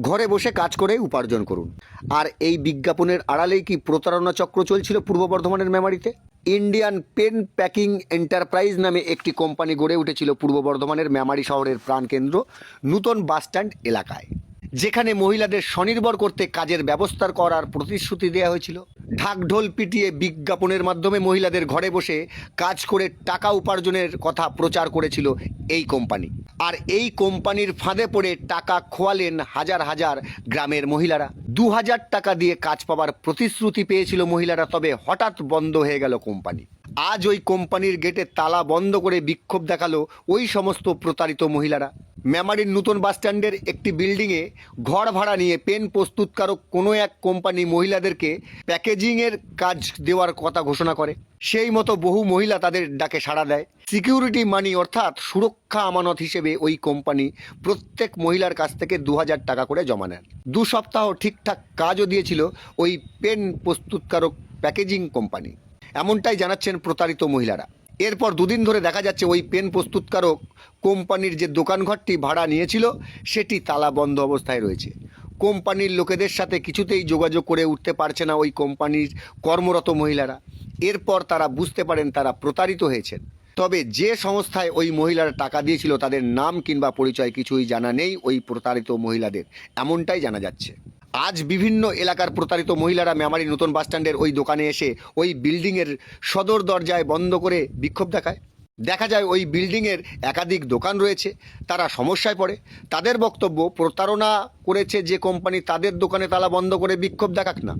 ঘরে বসে কাজ করে উপার্জন করুন। আর এই বিজ্ঞাপনের আড়ালেই কি প্রতারণা চক্র চলছিল পূর্ব বর্ধমানের মেমারিতে? ইন্ডিয়ান পেন প্যাকিং এন্টারপ্রাইজ নামে একটি কোম্পানি গড়ে উঠেছিল পূর্ব বর্ধমানের মেমারি শহরের প্রাণকেন্দ্র নূতন বাসস্ট্যান্ড এলাকায়। যেখানে মহিলাদের স্বনির্ভর করতে কাজের ব্যবস্থা করার প্রতিশ্রুতি দেওয়া হয়েছিল। ঢাকঢোল পিটিয়ে বিজ্ঞাপনের মাধ্যমে মহিলাদের ঘরে বসে কাজ করে টাকা উপার্জনের কথা প্রচার করেছিল এই কোম্পানি। আর এই কোম্পানির ফাঁদে পড়ে টাকা খোয়ালেন হাজার হাজার গ্রামের মহিলারা। দু হাজার টাকা দিয়ে কাজ পাওয়ার প্রতিশ্রুতি পেয়েছিল মহিলারা, তবে হঠাৎ বন্ধ হয়ে গেল কোম্পানি। আজ ওই কোম্পানির গেটে তালা বন্ধ করে বিক্ষোভ দেখাল ওই সমস্ত প্রতারিত মহিলারা। মেমারির নতুন বাসস্ট্যান্ডের একটি বিল্ডিংয়ে ঘর ভাড়া নিয়ে পেন প্রস্তুতকারক কোনো এক কোম্পানি মহিলাদেরকে প্যাকেজিংয়ের কাজ দেওয়ার কথা ঘোষণা করে। সেই মতো বহু মহিলা তাদের ডাকে সাড়া দেয়। সিকিউরিটি মানি অর্থাৎ সুরক্ষা আমানত হিসেবে ওই কোম্পানি প্রত্যেক মহিলার কাছ থেকে দু হাজার টাকা করে জমা নেন দু সপ্তাহ ঠিকঠাক কাজও দিয়েছিল ওই পেন প্রস্তুতকারক প্যাকেজিং কোম্পানি। এমনটাই জানাচ্ছেন প্রতারিত মহিলারা। এরপর দুদিন ধরে দেখা যাচ্ছে ওই পেন প্রস্তুতকারক কোম্পানির যে দোকানঘরটি ভাড়া নিয়েছিল, সেটি তালা বন্ধ অবস্থায় রয়েছে। কোম্পানির লোকেদের সাথে কিছুতেই যোগাযোগ করে উঠতে পারছে না ওই কোম্পানির কর্মরত মহিলারা। এরপর তারা বুঝতে পারেন তারা প্রতারিত হয়েছেন। তবে যে সংস্থায় ওই মহিলারা টাকা দিয়েছিল, তাদের নাম কিংবা পরিচয় কিছুই জানা নেই ওই প্রতারিত মহিলাদের। এমনটাই জানা যাচ্ছে। আজ বিভিন্ন এলাকার প্রতারিত মহিলারা মেমারি নতুন বাসস্ট্যান্ডের ওই দোকানে এসে ওই বিল্ডিংয়ের সদর দরজায় বন্ধ করে বিক্ষোভ দেখায়। দেখা যায় ওই বিল্ডিংয়ের একাধিক দোকান রয়েছে, তারা সমস্যায় পড়ে। তাদের বক্তব্য, প্রতারণা করেছে যে কোম্পানি তাদের দোকানে তালা বন্ধ করে বিক্ষোভ দেখাক না।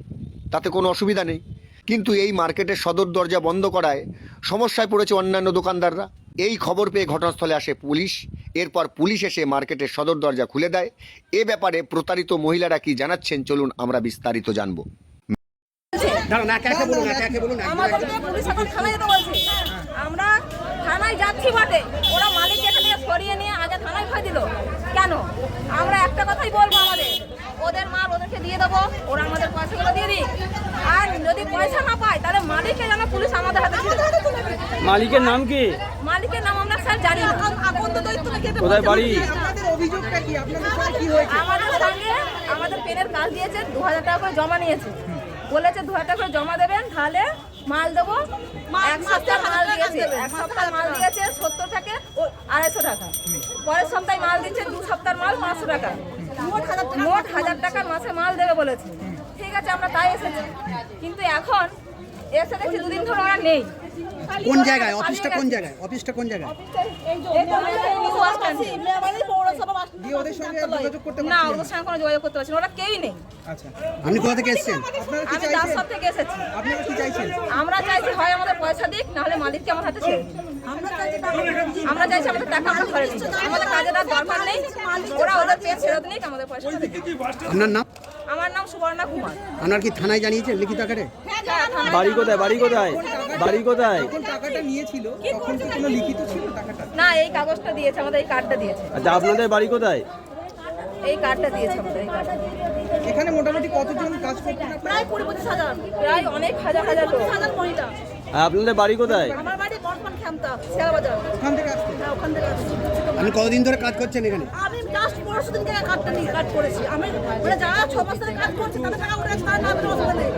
তাতে কোনো অসুবিধা নেই। কিন্তু এই মার্কেটের সদর দরজা বন্ধ করায় সমস্যায় পড়েছে অন্যান্য দোকানদাররা। এই খবর পেয়ে ঘটনাস্থলে আসে পুলিশ। এরপর পুলিশ এসে মার্কেটের সদর দরজা খুলে দেয়। এ ব্যাপারে প্রতারিত মহিলারা কি জানাচ্ছেন? চলুন আমরা বিস্তারিত জানব। আমরা থানায় যাচ্ছি বটে। ওরা মালিক এখান সরিয়ে নিয়ে আগে থানায় দিল। কেন? আমরা একটা কথাই বলব আমাদের ওদের মাল ওদেরকে দিয়ে দেবো ওরা আমাদের পয়সাগুলো দিয়ে দিক। আর যদি পয়সা না পায় তাহলে মালিককে যেন পুলিশ আমাদের হাতে। মালিকের নাম কি? মালিকের নাম আমরা স্যার জানি না। কোথায় বাড়ি? আপনাদের অভিযোগটা কি? আপনাদের সঙ্গে কি হয়েছে? আমাদের সঙ্গে আমাদের পেনের কাজ দিয়েছে দু হাজার টাকা করে জমা নিয়েছে। বলেছে দু হাজার টাকা করে জমা দেবেন তাহলে মাল দেবো। এক সপ্তাহ মাল দিয়েছে। এক সপ্তাহ মাল দিয়েছে সত্তর থেকে ও আড়াইশো টাকা। পরের সপ্তাহে মাল দিচ্ছে দু সপ্তাহ মাল পাঁচশো টাকা। মোট হাজার টাকার মাসে মাল দেবে বলেছে। ঠিক আছে আমরা তাই এসেছি। কিন্তু এখন এসে দেখছি দুদিন ধরে ওরা নেই। কোন জায়গায়? অফিসটা কোন জায়গায়? অফিসটা কোন জায়গায়? এই তো আমাদের এই নিউ বাস স্ট্যান্ডে। দিয়ে ওদের সঙ্গে যোগাযোগ করতে না ওদের সঙ্গে কোনো যোগাযোগ করতে পারছি না ওরা কেউই নেই। আচ্ছা আপনি কোথা থেকে এসেছেন? আমি চাইছেন? থেকে এসেছি। আপনারা কি চাইছেন? আমরা চাইছি হয় আমাদের পয়সা দিক নাহলে মালিককে আমার হাতে ছেড়ে আমরা চাইছি আমাদের টাকা আমরা আমাদের কাজের দরকার নেই। ওরা ওদের পেয়ে আমাদের পয়সা আপনার নাম? সুবর্ণা কুমার। আপনার কি থানায় জানিয়েছেন লিখিত আকারে? হ্যাঁ, বাড়ি কোথায় বাড়ি কোথায়? বাড়ি কোথায়? টাকাটা নিয়েছিল তখন কি কোনো লিখিত ছিল টাকাটা? না এই কাগজটা দিয়েছে আমাদের এই কার্ডটা দিয়েছে। আচ্ছা আপনাদের বাড়ি কোথায়? এই কার্ডটা দিয়েছে আমাদের এই কার্ডটা এখানে মোটামুটি কতজন কাজ করতেন প্রায় কুড়ি পঁচিশ হাজার প্রায় অনেক হাজার হাজার লোক। হাজার মহিলা আর আপনাদের বাড়ি কোথায় বাড়ি বর্ধমান শেয়ারবাজার ওখান থেকে আসতেন হ্যাঁ ওখান থেকে আসছি। আপনি কতদিন ধরে কাজ করছেন এখানে? আমি জাস্ট পরশু দিন থেকে নিয়ে কাজ করেছি। আমি মানে যারা ছ মাস ধরে কাজ করছে তাদের টাকা উঠে ছাড়া না আমি অসুবিধা নেই।